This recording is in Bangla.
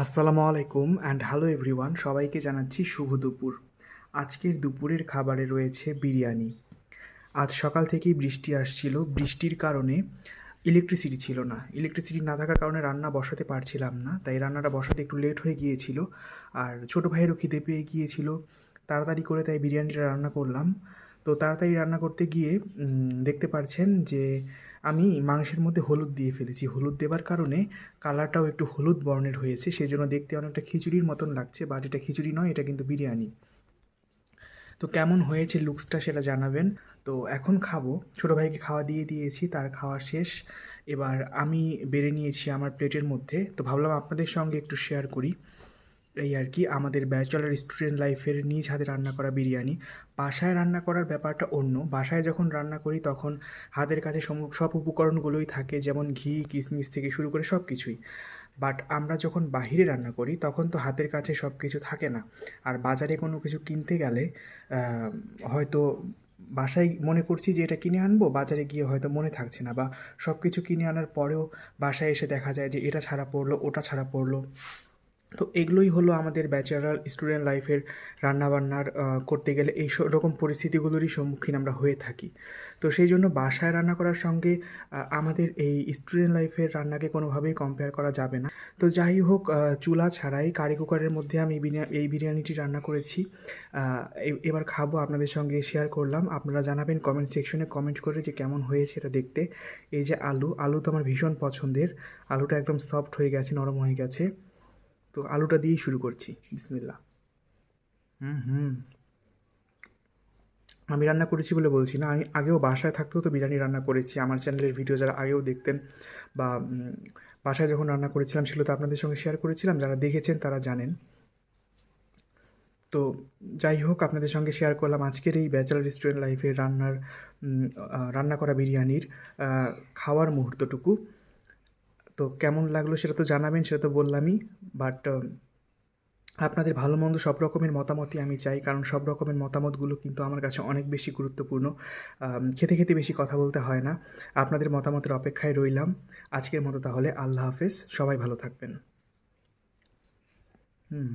আসসালামু আলাইকুম অ্যান্ড হ্যালো এভরিওয়ান সবাইকে জানাচ্ছি শুভ দুপুর। আজকের দুপুরের খাবারে রয়েছে বিরিয়ানি। আজ সকাল থেকেই বৃষ্টি আসছিল। বৃষ্টির কারণে ইলেকট্রিসিটি ছিল না। ইলেকট্রিসিটি না থাকার কারণে রান্না বসাতে পারছিলাম না, তাই রান্নাটা বসাতে একটু লেট হয়ে গিয়েছিল। আর ছোটো ভাইয়েরও খিদে পেয়ে গিয়েছিল। তাড়াতাড়ি করে তাই বিরিয়ানিটা রান্না করলাম। তো তাড়াতাড়ি রান্না করতে গিয়ে দেখতে পারছেন যে আমি মাংসের মধ্যে হলুদ দিয়ে ফেলেছি। হলুদ দেওয়ার কারণে কালারটাও একটু হলুদ বর্ণের হয়েছে সেই জন্য দেখতে অনেকটা খিচুড়ির মতন লাগছে, বাট এটা খিচুড়ি নয়, এটা কিন্তু বিরিয়ানি। তো কেমন হয়েছে লুকসটা সেটা জানাবেন। তো এখন খাব। ছোটো ভাইকে খাওয়া দিয়ে দিয়েছি, তার খাওয়া শেষ। এবার আমি বেড়ে নিয়েছি আমার প্লেটের মধ্যে। তো ভাবলাম আপনাদের সঙ্গে একটু শেয়ার করি। এই আর কি, আমাদের ব্যাচেলার স্টুডেন্ট লাইফের নিজ হাতে রান্না করা বিরিয়ানি। বাসায় রান্না করার ব্যাপারটা অন্য। বাসায় যখন রান্না করি তখন হাতের কাছে সব উপকরণগুলোই থাকে, যেমন ঘি কিশমিশ থেকে শুরু করে সব কিছুই। বাট আমরা যখন বাহিরে রান্না করি তখন তো হাতের কাছে সব কিছু থাকে না। আর বাজারে কোনো কিছু কিনতে গেলে হয়তো বাসায় মনে করছি যে এটা কিনে আনব, বাজারে গিয়ে হয়তো মনে থাকছে না। বা সব কিছু কিনে আনার পরেও বাসায় এসে দেখা যায় যে এটা ছাড়া পড়ল, ওটা ছাড়া পড়ল। তো এগুলোই হলো আমাদের ব্যাচেলার স্টুডেন্ট লাইফের রান্নাবান্নার করতে গেলে এই রকম পরিস্থিতিগুলোরই সম্মুখীন আমরা হয়ে থাকি। তো সেই জন্য বাসায় রান্না করার সঙ্গে আমাদের এই স্টুডেন্ট লাইফের রান্নাকে কোনোভাবেই কম্পেয়ার করা যাবে না। তো যাই হোক চুলা ছাড়াই কারি কুকারের মধ্যে আমি এই বিরিয়ানিটি রান্না করেছি। এবার খাব আপনাদের সঙ্গে শেয়ার করলাম। আপনারা জানাবেন কমেন্ট সেকশনে কমেন্ট করে যে কেমন হয়েছে এটা দেখতে। এই যে আলু আলু তো আমার ভীষণ পছন্দের। আলুটা একদম সফট হয়ে গেছে, নরম হয়ে গেছে। তো আলুটা দিয়েই শুরু করছি বিসমিল্লা হুম হুম। আমি রান্না করেছি বলে বলছি না আমি আগেও বাসায় থাকতেও তো বিরিয়ানি রান্না করেছি। আমার চ্যানেলের ভিডিও যারা আগেও দেখতেন বা বাসায় যখন রান্না করেছিলাম সেগুলো তো আপনাদের সঙ্গে শেয়ার করেছিলাম যারা দেখেছেন তারা জানেন। তো যাই হোক আপনাদের সঙ্গে শেয়ার করলাম আজকের এই ব্যাচেলার রেস্টুরেন্ট লাইফের রান্নার রান্না করা বিরিয়ানির খাওয়ার মুহূর্তটুকু। তো কেমন লাগল সেটা তো জানাবেন, সেটা তো বললামই। বাট আপনাদের ভালো মন্দ সব রকমের মতামতই আমি চাই, কারণ সব রকমের মতামতগুলো কিন্তু আমার কাছে অনেক বেশি গুরুত্বপূর্ণ। খেতে খেতে বেশি কথা বলতে হয় না। আপনাদের মতামতের অপেক্ষায় রইলাম। আজকের মতো তাহলে আল্লাহ হাফেজ। সবাই ভালো থাকবেন। হুম।